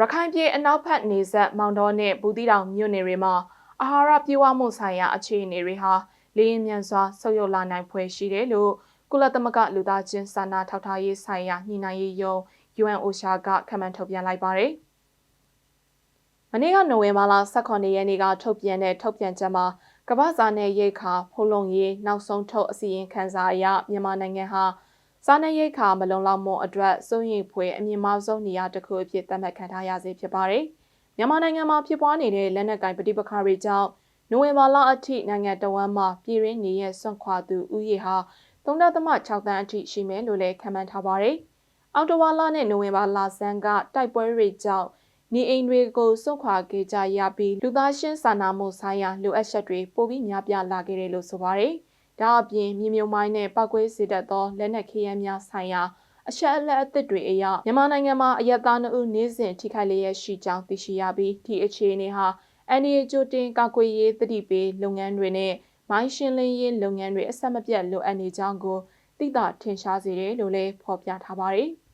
ရခိုင်ပြည်အနောက်ဘက်နေဆက်မောင်တော်နဲ့ဘူးတီတောင်မြို့နယ်တွေမှာအာဟာရပြေဝမှုဆိုင်ရာအခြေအနေတွေဟာလေးရင်မြန်စွာဆုတ်ယုတ်လာနိုင်ဖွယ်ရှိတယ်လို့ကုလသမဂ္ဂလူသားချင်းစာနာထောက်ထားရေးဆိုင်ရာညှိနှိုင်းရေးယုံ UNOCHA ကခန့်မှန်းထုတ်ပြန်လိုက်ပါတယ်။မနေ့ကနိုဝင်ဘာလ18ရက်နေ့ကထုတ်ပြန်တဲ့ထုတ်ပြန်ချက်မှာကမ္ဘာစာနယ်ရိတ်ခါဖုံလုံရေးနောက်ဆုံးထုတ်အစီရင်ခံစာအရမြန်မာနိုင်ငံဟာ စားနပ်ရိက္ခာမလုံလောက်မှုအတွက်စိုးရိမ်ဖွယ်အမြင့်မားဆုံးနေရာတစ်ခုအဖြစ်သတ်မှတ်ခံထားရစေဖြစ်ပါတယ်။မြန်မာနိုင်ငံမှာဖြစ်ပွားနေတဲ့လက်နက်ကင်ပဋိပက္ခတွေကြောင့်နိုဝင်ဘာလအထိနိုင်ငံတော်ဝန်မှပြည်ရင်းနေရဆွန့်ခွာသူဥယေဟာ3.6တန်းအထိရှိမယ်လို့လည်းခန့်မှန်းထားပါတယ်။အော်တိုဝါလာနဲ့နိုဝင်ဘာလဆန်းကတိုက်ပွဲတွေကြောင့်နေအိမ်တွေကိုစွန့်ခွာခဲ့ကြရပြီးလူသားရှင်းစာနာမှုဆိုင်ရာလိုအပ်ချက်တွေပိုပြီးများပြားလာခဲ့တယ်လို့ဆိုပါတယ်။ ဒါအပြင်မြေမြုံမိုင်းနဲ့ပောက်ကွဲစေတတ်သောလက်နက်ခဲယမ်းများဆိုင်ရာအချက်အလက်အသစ်တွေအရမြန်မာနိုင်ငံမှာအရက်သားနှုတ်နေ့စဉ်ထိခိုက်လျက်ရှိကြောင်းသိရှိရပြီးဒီအခြေအနေဟာအန်ဒီဂျိုတင်ကာကွယ်ရေးတတိပေးလုပ်ငန်းတွေနဲ့မိုင်းရှင်းလင်းရေးလုပ်ငန်းတွေအဆက်မပြတ်လိုအပ်နေကြောင်းကိုသိတာထင်ရှားစေတယ်လို့လည်းဖော်ပြထားပါတယ်။